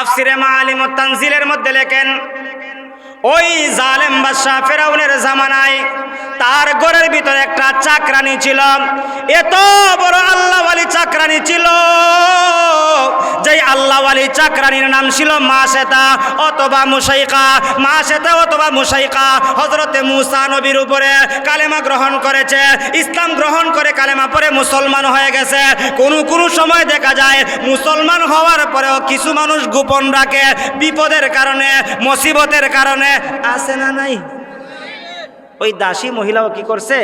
তাফসিরে মালিম তানজিলের মধ্যে লেখেন ওই জালেম বাদশাহ ফেরাউনের জামানায় তার ঘরের ভিতরে একটা চাকরানি ছিল। এত বড় আল্লাহওয়ালি চাকরানি ছিল। যে আল্লাহওয়ালি চাকরানির নাম ছিল মা সেতা অথবা মুসাইকা মা সেতা অথবা মুসাইকা হজরতে মুসা নবীর উপরে কালেমা গ্রহণ করেছে। ইসলাম গ্রহণ করে কালেমা পরে মুসলমান হয়ে গেছে। কোনো কোনো সময় দেখা যায় মুসলমান হওয়ার পরেও কিছু মানুষ গোপন রাখে। বিপদের কারণে, মুসিবতের কারণে। আছে না নাই? ওই দাসী মহিলাও কি করছে?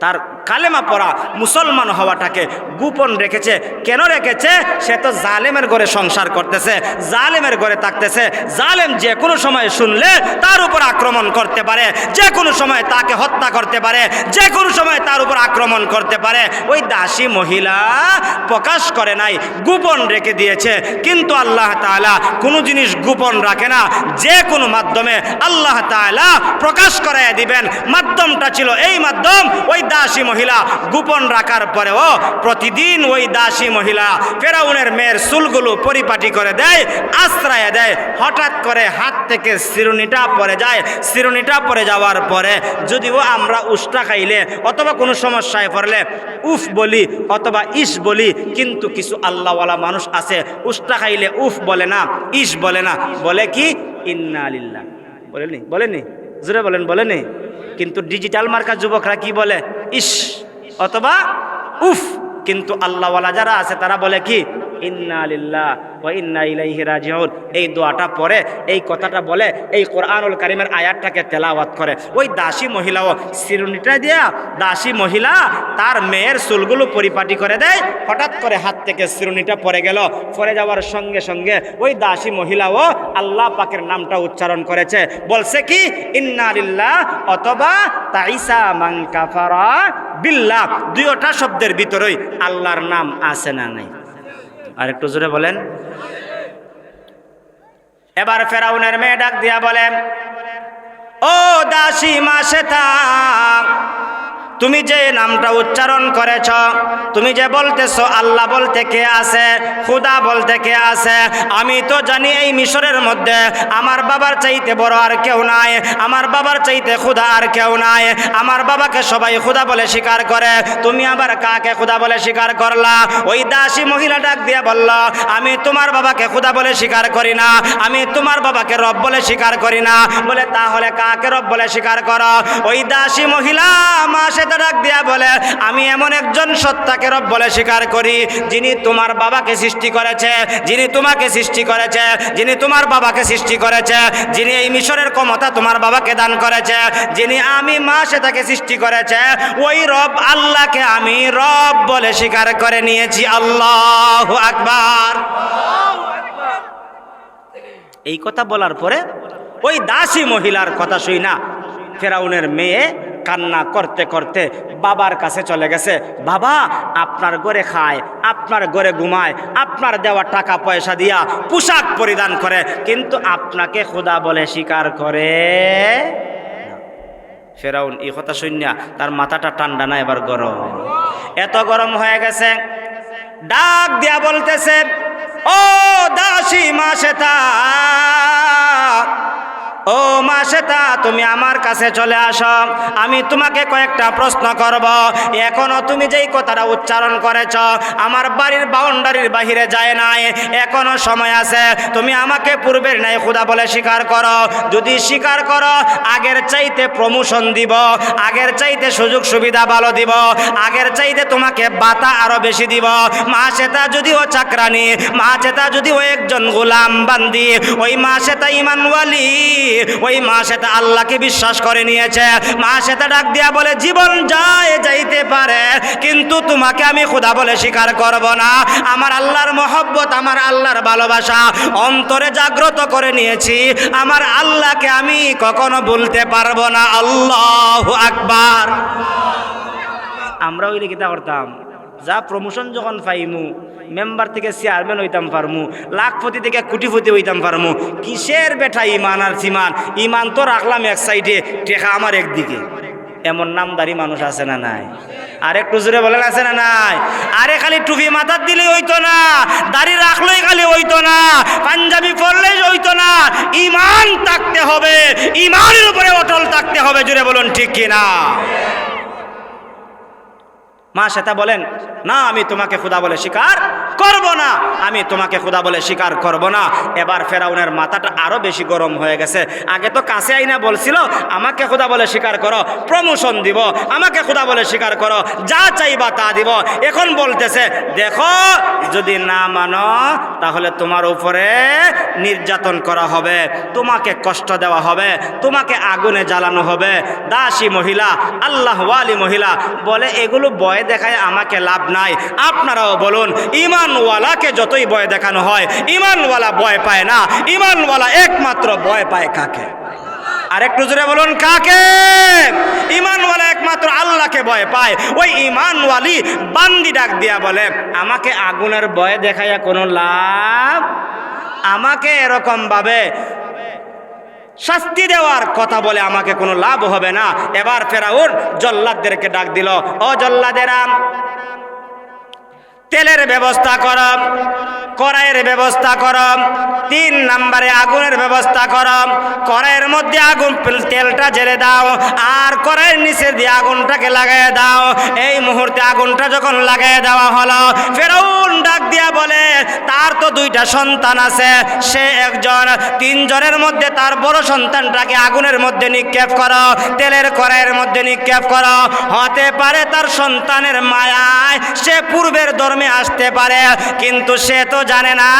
তার কালেমা পড়া মুসলমান হওয়াটাকে গোপন রেখেছে। কেন রেখেছে? সে তো জালেমের ঘরে সংসার করতেছে, জালেমের ঘরে থাকতেছে। জালেম যে কোনো সময় শুনলে তার উপর আক্রমণ করতে পারে, যে কোনো সময় তাকে হত্যা করতে পারে, যে কোনো সময় তার উপর আক্রমণ করতে পারে। ওই দাসী মহিলা প্রকাশ করে নাই, গোপন রেখে দিয়েছে। কিন্তু আল্লাহ তাআলা কোনো জিনিস গোপন রাখে না। যে কোনো মাধ্যমে আল্লাহ তাআলা প্রকাশ করাইয়া দিবেন। মাধ্যমটা ছিল এই মাধ্যম, ওই দাসী মহিলা গোপন রাখার পরেও প্রতিদিন ওই দাসী মহিলা ফেরাউনের মেয়ের চুলগুলো পরিপাটি করে দেয়, আশ্রয় দেয়। হঠাৎ করে হাত থেকে শিরুনিটা পরে যায়। শিরুনিটা পরে যাওয়ার পরে যদিও আমরা উষ্টা খাইলে অথবা কোনো সমস্যায় পড়লে উফ বলি অথবা ইস বলি, কিন্তু কিছু আল্লাহওয়ালা মানুষ আছে, উষ্টা খাইলে উফ বলে না, ইস বলে না। বলে কি? ইন্না আলিল্লাহ বলেনি বলেনি জোরে বলেন, বলেনি? কিন্তু ডিজিটাল মার্কা যুবকরা কি বলে? ইস, অথবা উফ, কিন্তু আল্লাহওয়ালা যারা আছে তারা বলে কি? ইন্না আলিল্লাহ ও ইন্না ইলাইহি রাজিউন এই দোয়াটা পড়ে, এই কথাটা বলে, এই কোরআনুল কারিমের আয়াতটাকে তেলাওয়াত করে। ওই দাসী মহিলাও শিরুনিটা দিয়া দাসী মহিলা তার মেয়ের চুলগুলো পরিপাটি করে দেয়, হঠাৎ করে হাত থেকে শিরুনিটা পড়ে গেল। পড়ে যাওয়ার সঙ্গে সঙ্গে ওই দাসী মহিলাও আল্লাহ পাকের নামটা উচ্চারণ করেছে। বলছে কি? ইন্না লিল্লাহ অথবা তাইসা মান কাফারা বিল্লাহ দুইটা শব্দের ভিতরেই আল্লাহর নাম আছে না নাই? আর একটু জোরে বলেন। এবার ফেরাউনের মেয়ে ডাক দিয়া বলেন ও দাসী মাসে তুমি যে নামটা উচ্চারণ করেছ, তুমি যে বলতেছো, আল্লাহ বলতে কে আছে, খুদা বলতে কে আছে, আমি তো জানি এই মিশরের মধ্যে আমার বাবার চাইতে বড় আর কেউ নাই, আমার বাবার চাইতে খুদা আর কেউ নাই, আমার বাবাকে সবাই খুদা বলে স্বীকার করে, তুমি আবার কাকে খুদা বলে স্বীকার করলা? ওই দাসী মহিলা ডাক দিয়ে বলল, আমি তোমার বাবাকে খুদা বলে স্বীকার করি না, আমি তোমার বাবাকে রব বলে স্বীকার করি না। বলে, তাহলে কাকে রব বলে স্বীকার করো? ওই দাসী মহিলা, মা সে ডাক দিয়া বলে, আমি এমন একজন সত্তাকে রব বলে স্বীকার করি, যিনি তোমার বাবাকে সৃষ্টি করেছে, যিনি তোমাকে সৃষ্টি করেছে, যিনি তোমার বাবাকে সৃষ্টি করেছে, যিনি এই মিশরের ক্ষমতা তোমার বাবাকে দান করেছে, যিনি আমি মা সে তাকে সৃষ্টি করেছে, ওই রব আল্লাহকে আমি রব বলে স্বীকার করে নিয়েছি। আল্লাহ আকবার। এই কথা বলার পরে ওই দাসী মহিলার কথা শুই না, ফেরাউনের মেয়ে কান্না করতে করতে বাবার কাছে চলে গেছে, বাবা, আপনার ঘরে খায়, আপনার ঘরে ঘুমায়, আপনার দেওয়া টাকা পয়সা দিয়া পোশাক পরিধান করে, কিন্তু আপনাকে খোদা বলে স্বীকার করে। ফেরাউন, এই কথা শুনিয়া তার মাথাটা ঠান্ডা না, এবার গরম। এত গরম হয়ে গেছে, ডাক দিয়া বলতেছে, ও দাসী মাসেতা ও মা সেতা তুমি আমার কাছে চলে আসো। আমি তোমাকে কয়েকটা প্রশ্ন করব। এখনও তুমি যেই কথাটা উচ্চারণ করেছ, আমার বাড়ির বাউন্ডারির বাহিরে যায় নাই। এখনও সময় আছে। তুমি আমাকে পূর্বের ন্যায় খুদা বলে স্বীকার করো। যদি স্বীকার করো, আগের চাইতে প্রমোশন দিব। আগের চাইতে সুযোগ সুবিধা ভালো দিব। আগের চাইতে তোমাকে বাতা আরও বেশি দিব। মা সেতা যদিও চাকরানি মা সেতা যদিও একজন গোলাম বান্দি, ওই মা সেতা ইমানওয়ালি। ওই মা সেটা আল্লাহকে বিশ্বাস করে নিয়েছে। মা সেটা ডাক দিয়া বলে, জীবন যায়, যাইতে পারে, কিন্তু তোমাকে আমি খোদা বলে স্বীকার করব না। আমার আল্লাহর মহব্বত, আমার আল্লাহর ভালোবাসা অন্তরে জাগ্রত করে নিয়েছি। আমার আল্লাহকে আমি কখনো বলতে পারব না। আল্লাহ আকবার। আমরা ওই লিখিতা করতাম, যা প্রমোশন যখন পাইমু মেম্বার থেকে চেয়ারম্যান হইতাম পারমু, লাখপতি থেকে কুটিপতি হইতাম পারমু। কিসের বেটা ইমান আর সিমান? ইমান তো রাখলাম এক সাইডে টেকা আমার একদিকে। এমন নামদারি মানুষ আছে না নাই? আর একটু জোরে বলেন, আছে না নাই? আরে খালি টুপি মাথার দিলে হইতো না, দাড়ি রাখলেই খালি হইতো না, পাঞ্জাবি পরলেই হইতো না। ইমান থাকতে হবে, ইমানের উপরে অটল থাকতে হবে, জোরে বলুন, ঠিক কিনা মা সেটা বলেন, না, আমি তোমাকে খুদা বলে স্বীকার করব না। আমি তোমাকে খুদা বলে স্বীকার করব না। এবার ফেরাউনের মাথাটা আরও বেশি গরম হয়ে গেছে। আগে তো কাছে আইনা বলছিল, আমাকে খুদা বলে স্বীকার করো প্রমোশন দিব। আমাকে খুদা বলে স্বীকার করো, যা চাইবা তা দিব। এখন বলতেছে, দেখো, যদি না মানো, তাহলে তোমার উপরে নির্যাতন করা হবে। তোমাকে কষ্ট দেওয়া হবে। তোমাকে আগুনে জ্বালানো হবে। দাসী মহিলা, আল্লাহওয়ালি মহিলা, বলে এগুলো বয় দেখায় আমাকে লাভ নাই। আপনারাও বলুন ইমানওয়ালাকে যতই ভয় দেখানো হয়, ইমানওয়ালা ভয় পায় না। ইমানওয়ালা একমাত্র ভয় পায় কাকে? আর একটু জোরে বলুন, কাকে? ইমানওয়ালা একমাত্র আল্লাহকে ভয় পায়। ওই ইমানওয়ালি বান্দি ডাক দিয়া বলে, আমাকে আগুনের ভয় দেখাইয়া কোনো লাভ? আমাকে এরকম ভাবে শাস্তি দেওয়ার কথা বলে আমাকে কোনো লাভ হবে না? এবার ফেরাউন জল্লাদদেরকে ডাক দিল, ও জল্লাদেরা তেলের ব্যবস্থা কর, কড়াইয়ের ব্যবস্থা কর, তিন নম্বরে আগুনের ব্যবস্থা কর, কড়াইয়ের মধ্যে আগুন, তেলটা জেলে দাও, আর কড়াইয়ের নিচে দিয়ে আগুনটাকে লাগাই দাও। এই মুহূর্তে আগুনটা যখন লাগাই দেওয়া হলো, ফেরাউন ডাক দিয়া বলে, তার তো দুইটা সন্তান আছে, সে একজন। তিনজনের মধ্যে তার বড় সন্তানটাকে আগুনের মধ্যে নিক্ষেপ করো, তেলের কড়াইয়ের মধ্যে নিক্ষেপ করো। হতে পারে তার সন্তানের মায়ায়, সে পূর্বের ধর্মে আসতে পারে, কিন্তু সে তো জানে না।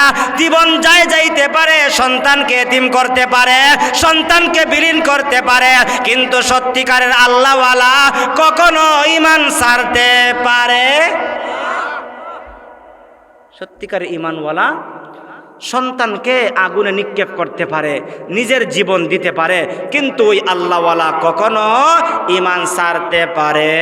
জীবন যায় যাইতে পারে, সন্তানকে এতিম করতে পারে, সন্তানকে বিলীন করতে পারে, কিন্তু সত্যিকারের আল্লাহওয়ালা কখনো ইমান সারতে পারে। সত্যিকার ইমানওয়ালা সন্তানকে আগুনে নিক্ষেপ করতে পারে, নিজের জীবন দিতে পারে, কিন্তু ওই আল্লাহওয়ালা কখনো ইমান সারতে পারে।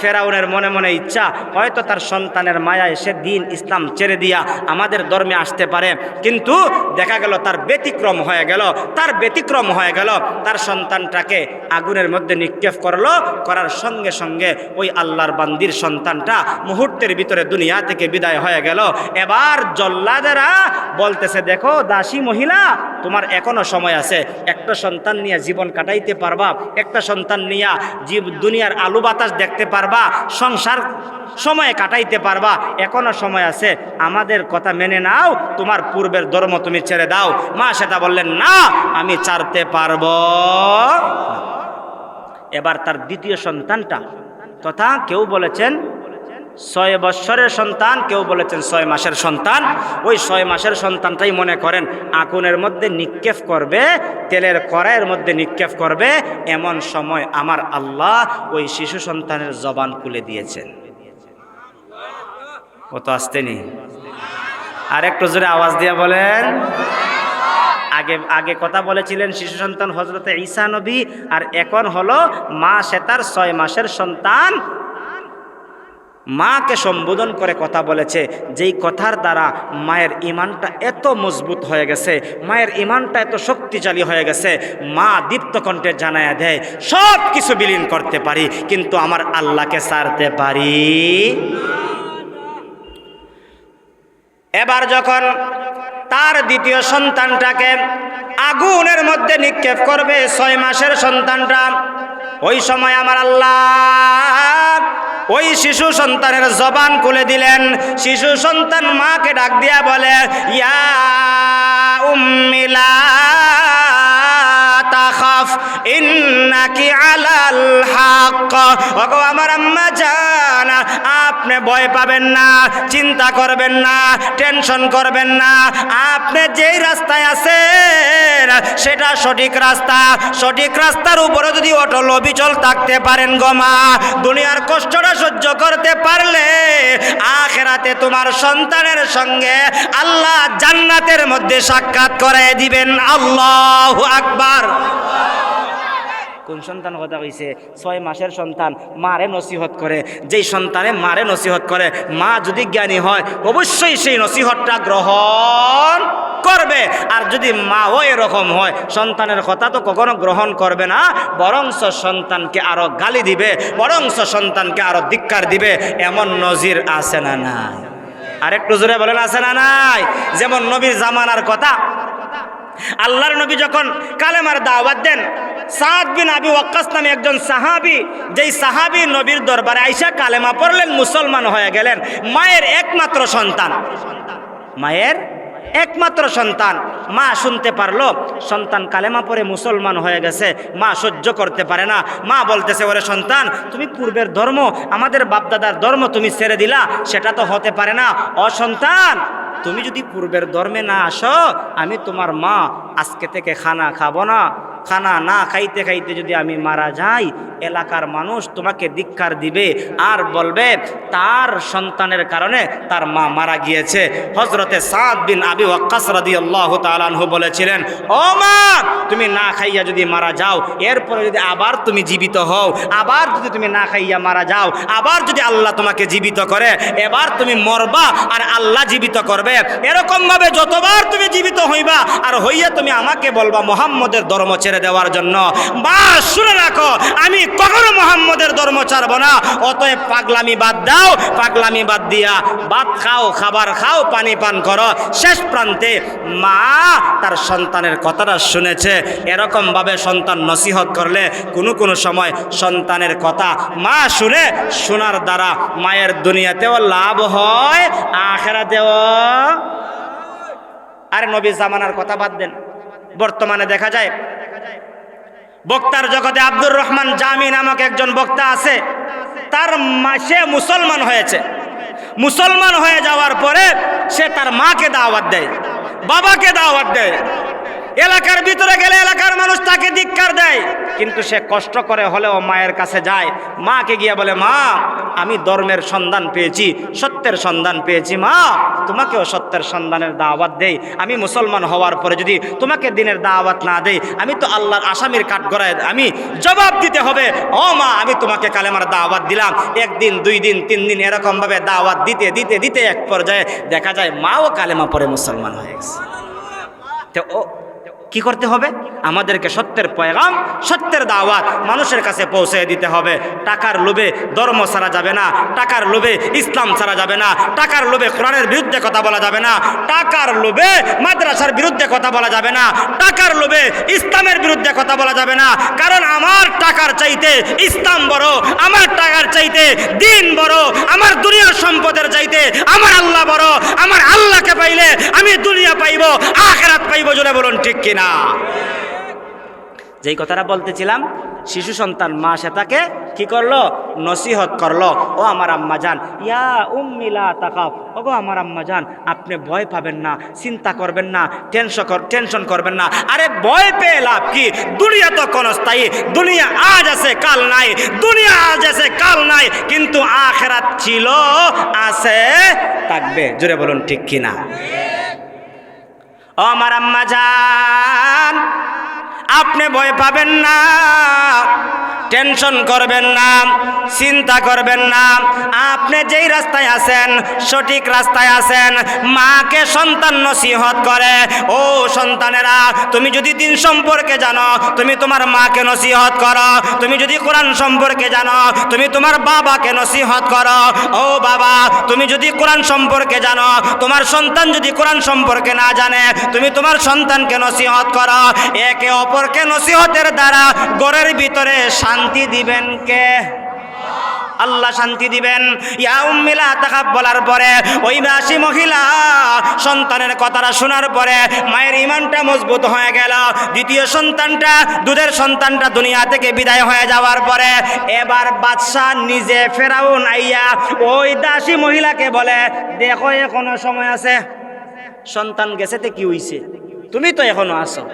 ফেরাউনের মনে মনে ইচ্ছা, হয়তো তার সন্তানের মায়ায় সে দিন ইসলাম ছেড়ে দিয়া আমাদের ধর্মে আসতে পারে। কিন্তু দেখা গেল তার ব্যতিক্রম হয়ে গেল, তার ব্যতিক্রম হয়ে গেল। তার সন্তানটাকে আগুনের মধ্যে নিক্ষেপ করল, করার সঙ্গে সঙ্গে ওই আল্লাহর বান্দির সন্তানটা মুহূর্তের ভিতরে দুনিয়া থেকে বিদায় হয়ে গেল। এবার জল্লাদেরা বলতেছে, দেখো দাসী মহিলা, তোমার এখনও সময় আছে। একটা সন্তান নিয়ে জীবন কাটাইতে পারবা, একটা সন্তান নিয়ে জীব, দুনিয়ার আলু বাতাস দেখতে পারবা। সংসার সময়ে কাটাইতে পারবা, এখনও সময় আছে, আমাদের কথা মেনে নাও, তোমার পূর্বের ধর্ম তুমি ছেড়ে দাও। মা সেটা বললেন, না, আমি চারতে পারব এবার তার দ্বিতীয় সন্তানটা, তথা কেউ বলেছেন ছয় বৎসরের সন্তান, কেউ বলেছেন ছয় মাসের সন্তান। ওই ছয় মাসের সন্তানটাই মনে করেন আগুনের মধ্যে নিক্ষেপ করবে, তেলের কড়াইয়ের মধ্যে নিক্ষেপ করবে, এমন সময় আমার আল্লাহ ওই শিশু সন্তানের জবান খুলে দিয়েছেন। কত আসতেনি আর একটু জোরে আওয়াজ দিয়ে বলেন। আগে আগে কথা বলেছিলেন শিশু সন্তান হজরতে ঈসা নবী, আর এখন হলো মা সেতার ছয় মাসের সন্তান মাকে সম্বোধন করে কথা বলেছে, যেই কথার দ্বারা মায়ের ইমানটা এত মজবুত হয়ে গেছে, মায়ের ইমানটা এত শক্তিশালী হয়ে গেছে, মা দীপ্ত কণ্ঠে জানায়া দেয়, সব কিছু বিলীন করতে পারি, কিন্তু আমার আল্লাহকে সারতে পারি এবার যখন তার দ্বিতীয় সন্তানটাকে আগুনের মধ্যে নিক্ষেপ করবে, ছয় মাসের সন্তানটা, ওই সময় আমার আল্লাহ ওই শিশু সন্তানের জবান খুলে দিলেন। শিশু সন্তান মাকে ডাক দিয়া বলে ইয়া উম্মিলা ইন্নাকি আলাল হক ওগো আমার আম্মা জান, আপনি ভয় পাবেন না, চিন্তা করবেন না, টেনশন করবেন না। আপনি যেই রাস্তায় আছেন, সেটা সঠিক রাস্তা। সঠিক রাস্তার উপরে যদি অটল অবিচল থাকতে পারেন গমা দুনিয়ার কষ্টটা সহ্য করতে পারলে আখেরাতে তোমার সন্তানের সঙ্গে আল্লাহ জান্নাতের মধ্যে সাক্ষাৎ করে দিবেন। আল্লাহ আকবার। কোন সন্তান কথা কইছে ছয় মাসের সন্তান মারে নসিহত করে। যেই সন্তানে মারে নসিহত করে, মা যদি জ্ঞানী হয়, অবশ্যই সেই নসিহতটা গ্রহণ করবে। আর যদি মাও এরকম হয়, সন্তানের কথা তো কখনো গ্রহণ করবে না, বরংস সন্তানকে আরও গালি দিবে, বরংস সন্তানকে আরও ধিক্কার দিবে, এমন নজির আছে না নাই? আরেকটু জোরে বলেন, আছে না নাই? যেমন নবীর জামানার কথা আল্লাহর নবী যখন কালেমার দাওয়াত দেন, সাদ বিন আবি ওয়াক্কাস নামে একজন সাহাবি, যেই সাহাবি নবীর দরবারে আইসা কালেমা পড়লেন, মুসলমান হয়ে গেলেন। মায়ের একমাত্র সন্তান। মায়ের একমাত্র সন্তান। মা শুনতে পারল, সন্তান কালেমা পরে মুসলমান হয়ে গেছে, মা সহ্য করতে পারে না। মা বলতেছে, ওরে সন্তান, তুমি পূর্বের ধর্ম, আমাদের বাপদাদার ধর্ম তুমি ছেড়ে দিলা, সেটা তো হতে পারে না। অসন্তান তুমি যদি পূর্বের ধর্মে না আসো আমি তোমার মা আজকে থেকে খানা খাব না। খানা না খাইতে খাইতে যদি আমি মারা যাই, এলাকার মানুষ তোমাকে ধিক্কার দিবে আর বলবে, তার সন্তানের কারণে তার মা মারা গিয়েছে। হজরতে সাদ বিন আবি ওয়াক্কাস রাদিয়াল্লাহু তাআলাহু বলেছিলেন, ও মা, তুমি না খাইয়া যদি মারা যাও, এরপরে যদি আবার তুমি জীবিত হও, আবার যদি তুমি না খাইয়া মারা যাও, আবার যদি আল্লাহ তোমাকে জীবিত করে, এবার তুমি মরবা আর আল্লাহ জীবিত করবে। এরকমভাবে যতবার তুমি জীবিত হইবা, আর হইয়া তুমি আমাকে বলবা, মোহাম্মদের ধর্ম ছেড়ে দেওয়ার জন্য। বা শুনে রাখো, আমি কখনো মোহাম্মদের ধর্ম ছাড়ব না। অতএব পাগলামি বাদ দাও, পাগলামি বাদ দিয়া ভাত খাও, খাবার খাও, পানি পান করো। শেষ প্রান্তে মা তার সন্তানের কথাটা শুনেছে। এরকম ভাবে সন্তান নসিহত করলে কোনো কোনো সময় সন্তানের কথা মা শুনে শোনার দ্বারা মায়ের দুনিয়াতেও লাভ হয়, আখেরাতেও। আরে নবী জামানার কথা বাদ দেন। বর্তমানে দেখা যায় বক্তার জগতে আব্দুর রহমান জামি নামক একজন বক্তা আছে, তার সে মুসলমান হয়েছে। মুসলমান হয়ে যাওয়ার পরে সে তার মাকে দাওয়াত দেয়, বাবাকে দাওয়াত দেয়। এলাকার ভিতরে গেলে এলাকার মানুষ তাকে ধিক্কার দেয়। কিন্তু সে কষ্ট করে হলেও মায়ের কাছে যায়। মাকে গিয়ে বলে, মা, আমি ধর্মের সন্ধান পেয়েছি, সত্যের সন্ধান পেয়েছি, মা। তোমাকেও সত্যের সন্ধানের দাওয়াত দেই। আমি মুসলমান হওয়ার পরে যদি তোমাকে দিনের দাওয়াত না দেই, আমি তো আল্লাহর আসামির কাঠ গড়ায় আমি জবাব দিতে হবে। ও মা, আমি তোমাকে কালেমার দাওয়াত দিলাম। একদিন, দুই দিন, তিন দিন এরকমভাবে দাওয়াত দিতে দিতে দিতে এক পর্যায়ে দেখা যায়, মাও কালেমা পরে মুসলমান হয়ে গেছে। তো ও কি করতে হবে? আমাদেরকে সত্যের পয়গাম, সত্যের দাওয়াত মানুষের কাছে পৌঁছে দিতে হবে। টাকার লোভে ধর্ম ছাড়া যাবে না, টাকার লোভে ইসলাম ছাড়া যাবে না, টাকার লোভে কোরআনের বিরুদ্ধে কথা বলা যাবে না, টাকার লোভে মাদ্রাসার বিরুদ্ধে কথা বলা যাবে না, টাকার লোভে ইসলামের বিরুদ্ধে কথা বলা যাবে না, কারণ আমার টাকার চাইতে ইসলাম বড়, আমার টাকার চাইতে দিন বড়, আমার দুনিয়ার সম্পদের চাইতে আমার আল্লাহ বড়, আমার আল্লাহকে পাইলে আমি দুনিয়া পাইব, আখেরাত পাইব জোরে বলুন ঠিক কিনা? যেই কথাটা বলতেছিলাম, শিশু সন্তান মা সে তাকে কি করল? নসিহত করল। ও আমার আম্মা যান ইয়া উম্মিলা তাকাফ ও গো আমার আম্মা যান আপনি ভয় পাবেন না, চিন্তা করবেন না, টেনশন টেনশন করবেন না। আরে ভয় পেয়ে লাভ কি? দুনিয়া তো কোন স্থায়ী, দুনিয়া আজ আছে, কাল নাই। দুনিয়া আজ আছে, কাল নাই, কিন্তু আখেরাত ছিল, আছে, থাকবে। জুড়ে বলুন ঠিক কিনা? আমার আম্মা যান আপনি ভয় পাবেন না। টেনশন করবেন না, চিন্তা করবেন না। আপনি যেই রাস্তায় আছেন, সঠিক রাস্তায় আছেন, মাকে সন্তান নসিহত করে। ও সন্তানেরা, তুমি যদি দিন সম্পর্কে জানো, তুমি তোমার মাকে নসিহত করো। তুমি যদি কোরআন সম্পর্কে জানো, তুমি তোমার বাবাকে নসিহত করো। ও বাবা, তুমি যদি কোরআন সম্পর্কে জানো, তোমার সন্তান যদি কোরআন সম্পর্কে না জানে, তুমি তোমার সন্তানকে নসিহত করো। একে অপরকে নসিহতের দ্বারা গড়ের ভিতরে শান্তি দিবেন কে? আল্লাহ শান্তি দিবেন। ইয়া উম্মিলা তাকাব বলার পরে, ওই বাসী মহিলা সন্তানের কথাটা শোনার পরে মায়ের ইমানটা মজবুত হয়ে গেল। দ্বিতীয় সন্তানটা, দুধের সন্তানটা দুনিয়া থেকে বিদায় হয়ে যাওয়ার পরে এবার বাদশাহ নিজে ফেরাউন আইয়া ওই দাসী মহিলাকে বলে, দেখো, এখনও সময় আছে। সন্তান গেছে তে কি হইছে? তুমি তো এখনও আসো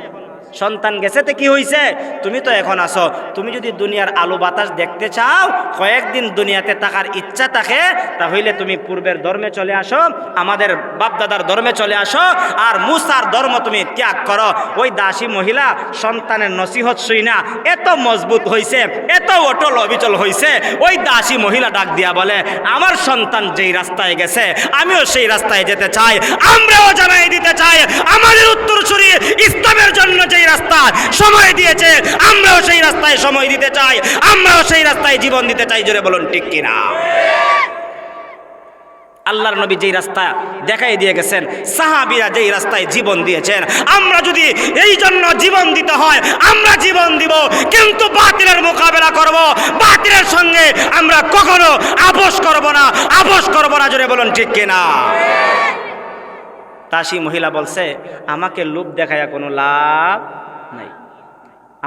সন্তান গেছে তে কি হইছে? তুমি তো এখন আসো তুমি যদি দুনিয়ার আলো বাতাস দেখতে চাও, কয়েকদিন দুনিয়াতে থাকার ইচ্ছা থাকে, তাহলে তুমি পূর্বের ধর্মে চলে আসো, আমাদের বাপদাদার ধর্মে চলে আসো, আর মুসার ধর্ম তুমি ত্যাগ করো। ওই দাসী মহিলা সন্তানের নসিহত শুই না। এত মজবুত হইছে, এত অটল অবিচল হইছে। ওই দাসী মহিলা ডাক দিয়া বলে, আমার সন্তান যেই রাস্তায় গেছে, আমিও সেই রাস্তায় যেতে চাই। আমরাও জানাই দিতে চাই, আমাদের উত্তরসূরি ইসলামের জন্য যেই রাস্তা সময় দিয়েছে। আমরাও সেই রাস্তায় সময় দিতে চাই। আমরাও সেই রাস্তায় জীবন দিতে চাই। জোরে বলুন, ঠিক কিনা? আল্লাহর নবী যেই রাস্তা দেখাই দিয়ে গেছেন, সাহাবিরা যেই রাস্তায় জীবন দিয়েছেন, আমরা যদি এই জন্য জীবন দিতে হয়, আমরা জীবন দিব, কিন্তু বাতিলের মোকাবেলা করব, বাতিলের সঙ্গে আমরা কখনো আপোষ করব না, আপোষ করব না। জোরে বলুন, ঠিক কিনা? তাসি মহিলা বলছে, আমাকে লোভ দেখায়া কোনো লাভ নাই।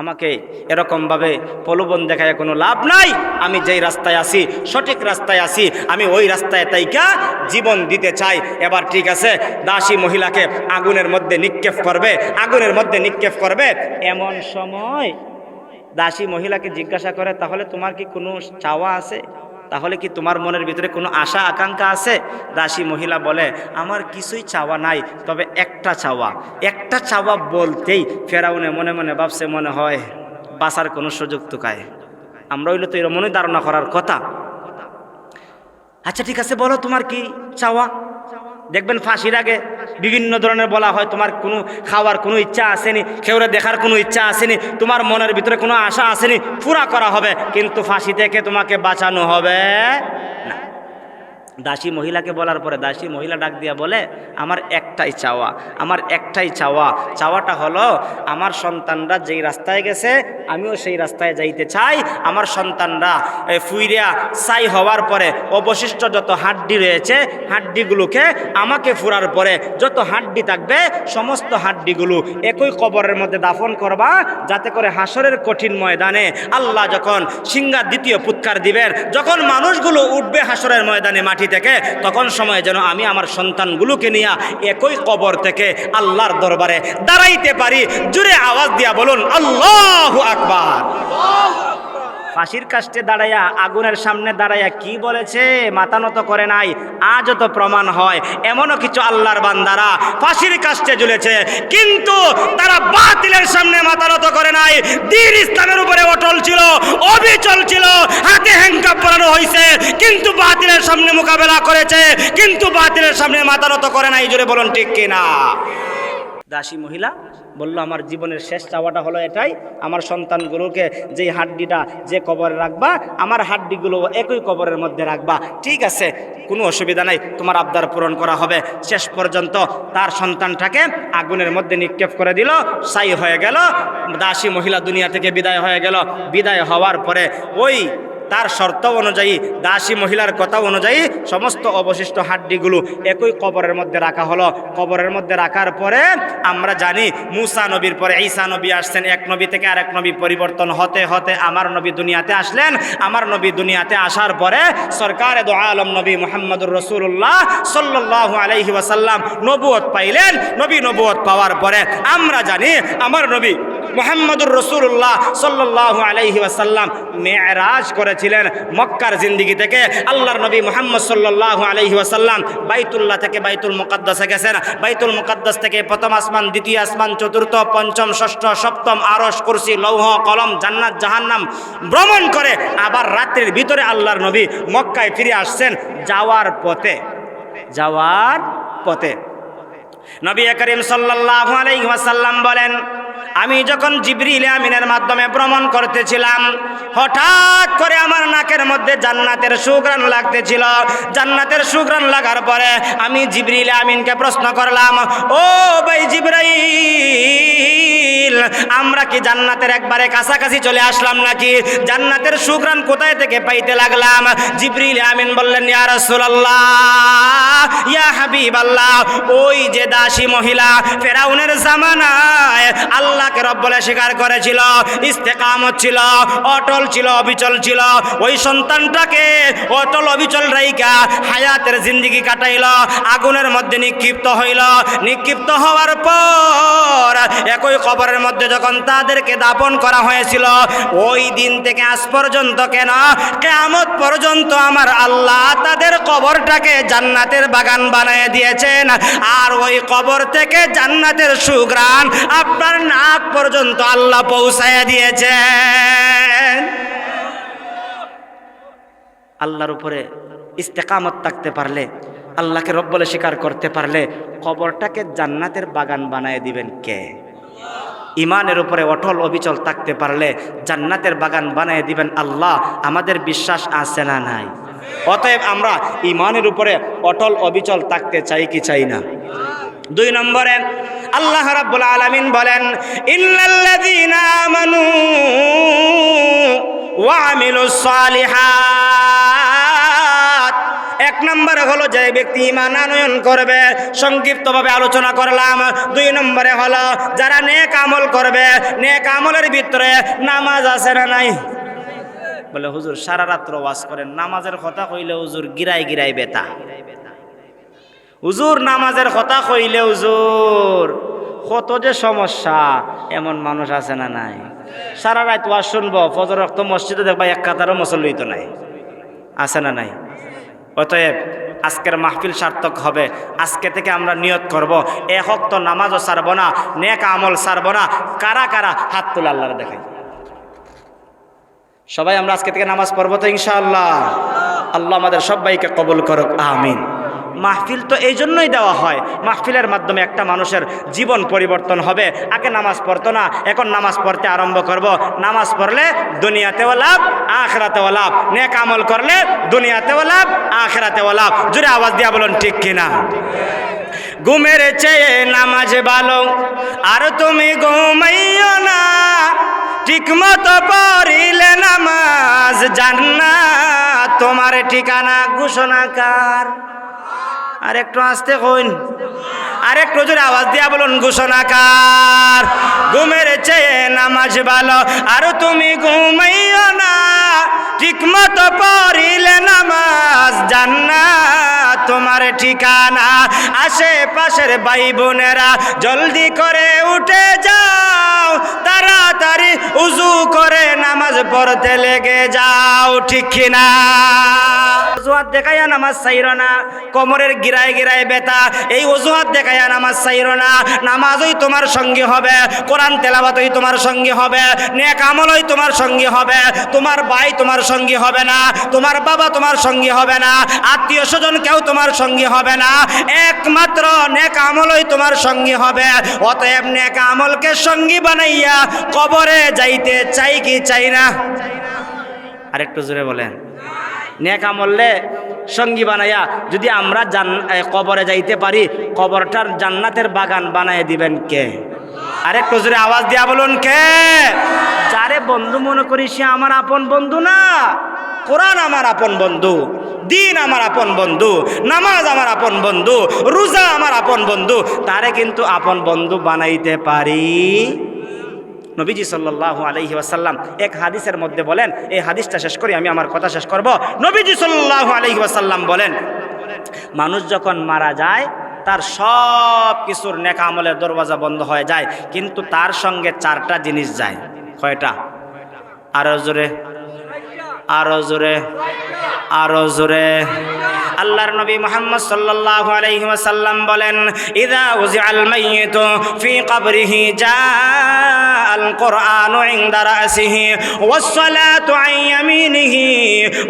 আমাকে এরকমভাবে প্রলোভন দেখায় কোনো লাভ নাই। আমি যেই রাস্তায় আসি সঠিক রাস্তায় আসি আমি ওই রাস্তায় তাইকা জীবন দিতে চাই। এবার ঠিক আছে, দাসী মহিলাকে আগুনের মধ্যে নিক্ষেপ করবে, আগুনের মধ্যে নিক্ষেপ করবে। এমন সময় দাসী মহিলাকে জিজ্ঞাসা করে, তাহলে তোমার কি কোনো চাওয়া আছে? তাহলে কি তোমার মনের ভিতরে কোনো আশা, আকাঙ্ক্ষা আছে? দাসী মহিলা বলে, আমার কিছুই চাওয়া নাই, তবে একটা চাওয়া। একটা চাওয়া বলতেই ফেরাউনে মনে মনে ভাবছে, মনে হয়, বাঁচার কোনো সুযোগ তুকায় আমরা হইলে তো এরমনই ধারণা করার কথা। আচ্ছা ঠিক আছে, বলো তোমার কি চাওয়া? দেখবেন ফাঁসির আগে বিভিন্ন ধরনের বলা হয়, তোমার কোনো খাওয়ার কোনো ইচ্ছা আসেনি কেউরে দেখার কোনো ইচ্ছা আসেনি, তোমার মনের ভিতরে কোনো আশা আসেনি, পুরা করা হবে, কিন্তু ফাঁসি থেকে তোমাকে বাঁচানো হবে না। দাসী মহিলাকে বলার পরে দাসী মহিলা ডাক দিয়া বলে, আমার একটাই চাওয়া, আমার একটাই চাওয়া। চাওয়াটা হলো, আমার সন্তানরা যেই রাস্তায় গেছে, আমিও সেই রাস্তায় যাইতে চাই। আমার সন্তানরা ফুইরিয়া চাই হওয়ার পরে অবশিষ্ট যত হাড্ডি রয়েছে, হাড্ডিগুলোকে আমাকে ফুরার পরে যত হাড্ডি থাকবে, সমস্ত হাড্ডিগুলো একই কবরের মধ্যে দাফন করবা, যাতে করে হাসরের কঠিন ময়দানে আল্লাহ যখন সিংহার দ্বিতীয় পুৎকার দিবেন, যখন মানুষগুলো উঠবে হাসরের ময়দানে মাটি থেকে, তখন সময় যেন আমি আমার সন্তানগুলোকে নিয়ে একই কবর থেকে আল্লাহর দরবারে দাঁড়াইতে পারি। জুড়ে আওয়াজ দিয়া বলুন, আল্লাহ আকবার। ফাঁসির কাস্টে দাঁড়াইয়া, আগুনের সামনে দাঁড়াইয়া কি বলেছে মাথা নত করে নাই, আজও তো প্রমাণ হয়, এমনও কিছু আল্লাহর বান্দারা ফাঁসির কাস্টে ঝুলেছে, কিন্তু তারা বাতিলের সামনে মাথা নত করে নাই। দিন ইসলামের উপরে অটল ছিল পরানো হয়েছে, কিন্তু বাতিলের সামনে মোকাবেলা করেছে, কিন্তু বাতিলের সামনে মাথা নত করে না এই জুড়ে বলুন ঠিক কিনা? দাসী মহিলা বলল, আমার জীবনের শেষ চাওয়াটা হলো এটাই, আমার সন্তানগুলোকে যেই হাড্ডিটা যে কবরে রাখবা, আমার হাড্ডিগুলো একই কবরের মধ্যে রাখবা। ঠিক আছে, কোনো অসুবিধা নাই, তোমার আবদার পূরণ করা হবে। শেষ পর্যন্ত তার সন্তানটাকে আগুনের মধ্যে নিক্ষেপ করে দিল, সাই হয়ে গেল, দাসী মহিলা দুনিয়া থেকে বিদায় হয়ে গেল। বিদায় হওয়ার পরে ওই তার শর্ত অনুযায়ী, দাসী মহিলার কথা অনুযায়ী সমস্ত অবশিষ্ট হাড্ডিগুলো একই কবরের মধ্যে রাখা হলো। কবরের মধ্যে রাখার পরে আমরা জানি, মুসা নবীর পরে ঈসা নবী আসছেন, এক নবী থেকে আরেক নবী পরিবর্তন হতে হতে আমার নবী দুনিয়াতে আসলেন। আমার নবী দুনিয়াতে আসার পরে সরকার দো আলম নবী মোহাম্মদুর রসুল্লাহ সাল্লাহ আলাইহি ওয়াসাল্লাম নবুয়ত পাইলেন। নবী নবুয়ত পাওয়ার পরে আমরা জানি, আমার নবী মোহাম্মদুর রসুল্লাহ সাল্লাহ আলাইহি ওয়াসাল্লাম মেয়েরাজ করেছিলেন মক্কার জিন্দিগি থেকে। আল্লাহর নবী মোহাম্মদ সাল্লাহ আলাইহি ওয়াসাল্লাম বাইতুল্লাহ থেকে বাইতুল মুকাদ্দাসে গেছেন। বাইতুল মুকাদ্দাস থেকে প্রথম আসমান, দ্বিতীয় আসমান, চতুর্থ, পঞ্চম, ষষ্ঠ, সপ্তম আরস কুরসি, লৌহ, কলম, জান্নাত, জাহান্নাম ভ্রমণ করে আবার রাত্রির ভিতরে আল্লাহর নবী মক্কায় ফিরে আসছেন যাওয়ার পথে। যাওয়ার পথে। নবী করিম সাল্লাল্লাহু আলাইহি ওয়াসাল্লাম বলেন আমি যখন জিবরিল আমিনের মাধ্যমে ভ্রমণ করতেছিলাম, হঠাৎ করে আমার নাকের মধ্যে জান্নাতের সুগ্রাণ লাগতেছিল। জান্নাতের সুগ্রাণ লাগার পরে আমি জিবরিল আমিনকে প্রশ্ন করলাম, ও ভাই জিব্রাইল, আমরা কি জান্নাতের একবারে কাছাকাছি চলে আসলাম নাকি? জান্নাতের সুগ্রাণ কোথায় থেকে পাইতে লাগলাম? জিবরিল আমিন বললেন, ইয়া রাসূলুল্লাহ, ইয়া হাবিবাল্লাহ, ওই যে দাসী মহিলা ফেরাউনের জামানায় আল্লাহকে রব বলে স্বীকার করেছিল, ইস্তেকামত ছিল, অটল ছিল, অবিচল ছিল। ওই সন্তানটাকে অটল অবিচল রাইকা হায়াতের জিন্দিগি কাটাইল, আগুনের মধ্যে নিক্ষিপ্ত হইল। নিক্ষিপ্ত হওয়ার পর একই কবরের মধ্যে যখন তাদেরকে দাপন করা হয়েছিল, ওই দিন থেকে আজ পর্যন্ত কেন? কেয়ামত পর্যন্ত আমার আল্লাহ তাদের কবরটাকে জান্নাতের বাগান বানিয়ে দিয়েছেন। আর ওই কবর থেকে জান্নাতের সুগ্রাণ আপনার নাক পর্যন্ত আল্লাহ পৌঁছায় দিয়েছেন। আল্লাহর উপরে ইস্তেকামত থাকতে পারলে, আল্লাহকে রব বলে স্বীকার করতে পারলে কবরটাকে জান্নাতের বাগান বানায় দিবেন কে? ইমানের উপরে অটল অবিচল থাকতে পারলে জান্নাতের বাগান বানিয়ে দিবেন আল্লাহ, আমাদের বিশ্বাস আছে না নাই? অতএব আমরা ইমানের উপরে অটল অবিচল থাকতে চাই কি চাই না? দুই নম্বরে, আল্লাহ রাব্বুল আলামিন বলেন ইল্লাল্লাযীনা আমানু ওয়া সালিহাত। এক নম্বরে হলো যে ব্যক্তি ইমান আনয়ন করবে, সংক্ষিপ্তভাবে আলোচনা করলাম। দুই নম্বরে হলো, যারা নেক আমল করবে, নেক আমলের ভিতরে নামাজ আছে না নাই? বলে, হুজুর, সারা রাত্র ওয়াজ করেন। নামাজের কথা কইলে হুজুর গিরাই গিরাই বেতা হুজুর নামাজের কথা কইলে হুজুর, কত যে সমস্যা, এমন মানুষ আছে না নাই? সারা রাত ওয়াজ শুনব, ফজর রক্ত মসজিদে দেখবা এক কাতারও তো নাই। আছে না নাই? অতএব আজকের মাহফিল সার্থক হবে। আজকে থেকে আমরা নিয়ত করব এক হক্ত নামাজও সারব না, নেক আমল সারব না। কারা কারা হাত তুলে আল্লাহর দেখাই? সবাই আমরা আজকে থেকে নামাজ পড়ব তো ইনশাআল্লাহ। আল্লাহ আমাদের সবাইকে কবুল করুক, আমিন। মাহফিল তো এই জন্যই দেওয়া হয়। মাহফিলের মাধ্যমে একটা মানুষের জীবন পরিবর্তন হবে। আগে নামাজ পড়তো না, এখন নামাজ পড়তে আরম্ভ করব। নামাজ পড়লে দুনিয়াতেও লাভ, আখরাতেও লাভ। নেক আমল করলে দুনিয়াতেও লাভ, আখরাতেও লাভ। জুড়ে আওয়াজ দিয়া বলুন, ঠিক কিনা? ঘুমের চেয়ে নামাজ ভালো, আর তুমি ঘুমাইও না। ঠিক মতো পড়িলে নামাজ জান্না তোমার ঠিকানা ঘোষণাকার আর একটু আসতে কইন। আর একটু জোরে আওয়াজ দিয়া বলুন, ঘোষণাকার, ঘুমের চেয়ে নামাজ ভালো। আর তুমি ঘুমাইও না, ঠিক মতো পড়িলে নামাজ জান্না তোমার ঠিকানা। আশেপাশের ভাই বোনেরা জলদি করে উঠে যাও, তাড়াতাড়ি উজু করে নামাজ পড়তে লেগে যাও। ঠিক কিনা? অজুহাত দেখাইয়া নামাজ চাইর না, কোমরের গিরায় গিরায় বেতা এই অজুহাত দেখাইয়া নামাজ চাইর না। নামাজই তোমার সঙ্গী হবে, কোরআন তেলাবাতই তোমার সঙ্গী হবে, নেক আমলই তোমার সঙ্গী হবে, তোমার ভাই তোমার সঙ্গী হবে না, তোমার বাবা তোমার সঙ্গী হবে না, আত্মীয় স্বজন কেউ তোমার সঙ্গী হবে না, একমাত্র নেক আমলই তোমার সঙ্গী হবে। অতএব নেক আমলকে সঙ্গী বানাইয়া কবরে যাইতে চাই কি চাই না? আরেকটু জোরে বলেন। নেক আমললে সঙ্গী বানাইয়া যদি আমরা জান কবরে যাইতে পারি, কবরটার জান্নাতের বাগান বানায় দিবেন কে? আরেকটু জোরে আওয়াজ দিয়া বলুন কে? যারে বন্ধু মনে করি, সে আমার আপন বন্ধু না। কোরআন আমার আপন বন্ধু, দিন আমার আপন বন্ধু, নামাজ আমার আপন বন্ধু, রোজা আমার আপন বন্ধু, তারে কিন্তু আপন বন্ধু বানাইতে পারি। নবীজি সাল্লাহ আলহি ওয়াসাল্লাম এক হাদিসের মধ্যে বলেন, এই হাদিসটা শেষ করি, আমি আমার কথা শেষ করব। নবীজি সাল্লাহ আলহি ওয়াসাল্লাম বলেন, মানুষ যখন মারা যায়, তার সব কিছুর নেকা আমলের দরওয়াজা বন্ধ হয়ে যায়, কিন্তু তার সঙ্গে চারটা জিনিস যায়। কয়টা? আরও জোরে আরও জোরে আরও জোরে। আল্লাহর নবী মুহাম্মদ সাল্লাল্লাহু আলাইহি ওয়াসাল্লাম বলেন ইযা উযিআল মাইয়িতু ফি কবরিহি জাআল কুরআনু ইনদা রাসিহি ওয়াস সালাতু আন ইয়ামিনিহি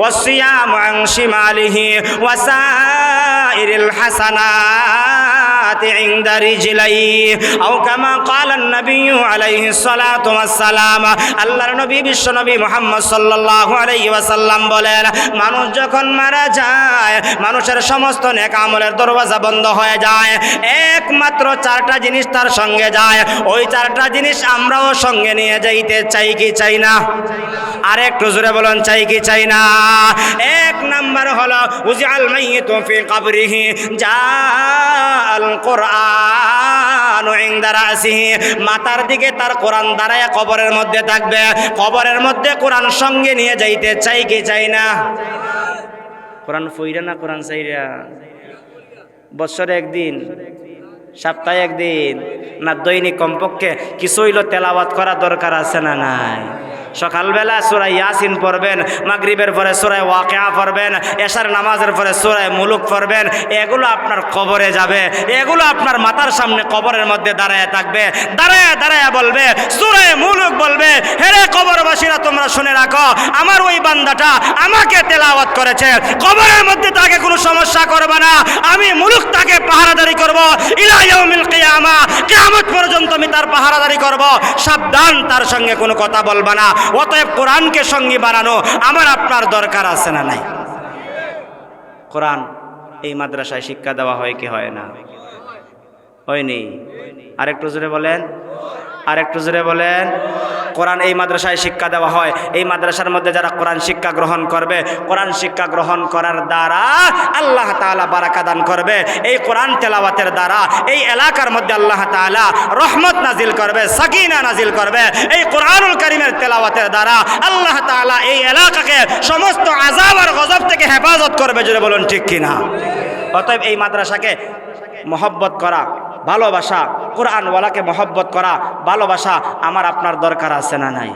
ওয়াস সিয়ামু আন শিমালিহি ওয়াসাইরিল হাসানাত ইনদা রিজলাইহি আও কামা ক্বালা النبي عليه الصلاة والسلام আল্লাহর নবী বিশ্ব নবী মুহাম্মদ সাল্লাল্লাহু আলাইহি ওয়াসাল্লাম বলেন মানুষ যখন মারা যায় মানুষের সমস্ত নেক আমলের দরওয়াজা বন্ধ হয়ে যায় একমাত্র চারটা জিনিস তার সঙ্গে যায় ওই চারটা জিনিস আমরাও সঙ্গে নিয়ে যাইতে চাই কি চাই না আর একটু জোরে বলুন চাই কি চাই না এক নাম্বার হলো উজিআল মাইয়িতু ফি কবরিহি জাআল কুরআন মাথার দিকে তার কোরআন দাঁড়ায় কবরের মধ্যে থাকবে। কবরের মধ্যে কোরআন সঙ্গে নিয়ে যাইতে চাই কি চাই না? কোরআন ফইরা না কোরআন চাইরা বছরে একদিন, সপ্তাহে একদিন, না দৈনিক কমপক্ষে কিছু হইল তেলাওয়াত করা দরকার আছে না নাই? সকালবেলা সুরাই ইয়াসিন পড়বেন, মাগরিবের পরে সুরায় ওয়াকেয়া পড়বেন, এশার নামাজের পরে সুরায় মুলুক পড়বেন, এগুলো আপনার কবরে যাবে, এগুলো আপনার মাথার সামনে কবরের মধ্যে দাঁড়ায় থাকবে, দাঁড়ায় দাঁড়ায় বলবে সুরায় মুলুক বলবে, হেরে কবরবাসীরা, তোমরা শুনে রাখো, আমার ওই বান্দাটা আমাকে তেলাওয়াত করেছে, কবরের মধ্যে তাকে কোনো সমস্যা করবে না, আমি মুলুক তাকে পাহারাদারি করব ইলাইয়াউমিল কিয়ামা, কিয়ামত পর্যন্ত আমি তার পাহারাদারি করব, সাবধান, তার সঙ্গে কোনো কথা বলবা না অতএব কোরআনকে সঙ্গী বানানো আমার আপনার দরকার আছে না নাই? কোরআন এই মাদ্রাসায় শিক্ষা দেওয়া হয় কি হয় না? হয়নি আরেকটু জোরে বলেন। আরেকটু জোরে বলেন। কোরআন এই মাদ্রাসায় শিক্ষা দেওয়া হয়। এই মাদ্রাসার মধ্যে যারা কোরআন শিক্ষা গ্রহণ করবে, কোরআন শিক্ষা গ্রহণ করার দ্বারা আল্লাহ তাআলা বারাকা দান করবে। এই কোরআন তেলাওয়াতের দ্বারা এই এলাকার মধ্যে আল্লাহ তাআলা রহমত নাজিল করবে, সাকিনা নাজিল করবে। এই কোরআনুল করিমের তেলাওয়াতের দ্বারা আল্লাহ তাআলা এই এলাকাকে সমস্ত আজাব আর গজব থেকে হেফাজত করবে জুড়ে বলুন ঠিক কিনা? অতএব এই মাদ্রাসাকে মহব্বত করা ভালোবাসা, কোরআনওয়ালাকে মহব্বত করা, ভালোবাসা আমার আপনার দরকার আছে না নাই?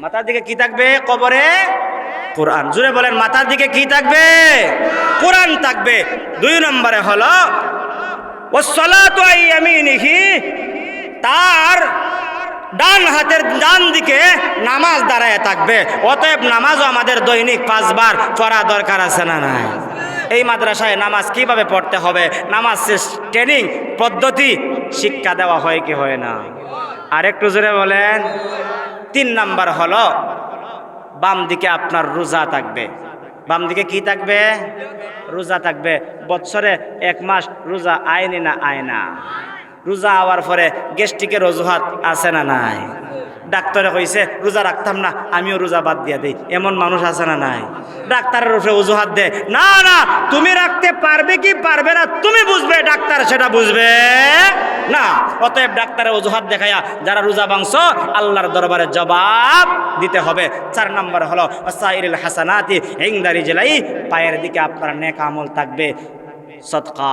মাথার দিকে কি থাকবে? কবরে? কোরআন। জুড়ে বলেন, মাথার দিকে কি থাকবে? কোরআন থাকবে। দুই নম্বরে হলো ও আমি সলাতিহি তার ডান হাতের ডান দিকে নামাজ দাঁড়ায় থাকবে। অতএব নামাজও আমাদের দৈনিক পাঁচবার পড়া দরকার আছে না নাই? এই মাদ্রাসায় নামাজ কীভাবে পড়তে হবে? নামাজ ট্রেনিং পদ্ধতি শিক্ষা দেওয়া হয় কি হয় না? আর একটু জোরে বলেন। তিন নাম্বার হলো, বাম দিকে আপনার রোজা থাকবে। বাম দিকে কি থাকবে? রোজা থাকবে। বৎসরে এক মাস রোজা আয়নি না আয়না? রোজা হওয়ার পরে গ্যাস্ট্রিকের অজুহাত আছে না নাই? ডাক্তারে কইছে, রোজা রাখতাম না, আমিও রোজা বাদ দিয়ে দিই। এমন মানুষ আছে না নাই? ডাক্তারের উপরে অজুহাত দে না না, তুমি রাখতে পারবে কি পারবে না, তুমি বুঝবে, ডাক্তার সেটা বুঝবে। না, অতএব ডাক্তারের অজুহাত দেখাইয়া, যারা রোজা বাংশ আল্লাহর দরবারে জবাব দিতে হবে। চার নম্বর হলো সাইরুল হাসানাতি হিংদারি জেলাই পায়ের দিকে আপনার নেক আমল থাকবে। সৎকা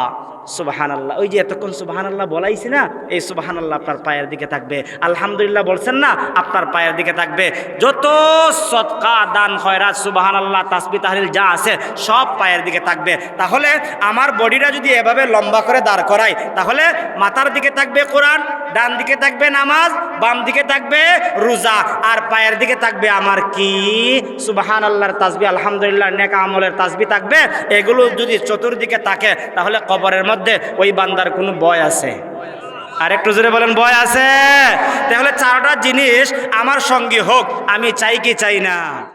সুবাহান আল্লাহ ওই যে এতক্ষণ সুবাহান আল্লাহ বলাইছি না, এই সুবাহান আল্লাহ আপনার পায়ের দিকে থাকবে। আলহামদুলিল্লাহ বলছেন না, আপনার পায়ের দিকে থাকবে। যত সৎকা দান খয়রাত সুবাহান আল্লাহ তাসবি তাহলিল যা আছে, সব পায়ের দিকে থাকবে। তাহলে আমার বডিটা যদি এভাবে লম্বা করে দাঁড় করাই তাহলে মাথার দিকে থাকবে কোরআন, ডান দিকে থাকবে নামাজ, বাম দিকে থাকবে রোজা, আর পায়ের দিকে থাকবে আমার কি? সুবাহান আল্লাহর তাসবি, আলহামদুলিল্লাহ, নেকা আমলের তাসবি থাকবে। এগুলো যদি চতুর্দিকে থাকে, তাহলে কবরের মধ্যে ওই বান্দার কোনো বয় আছে? আর একটু জোরে বলেন বয় আছে? তাহলে চারটা জিনিস আমার সঙ্গে হোক, আমি চাই কি চাই না?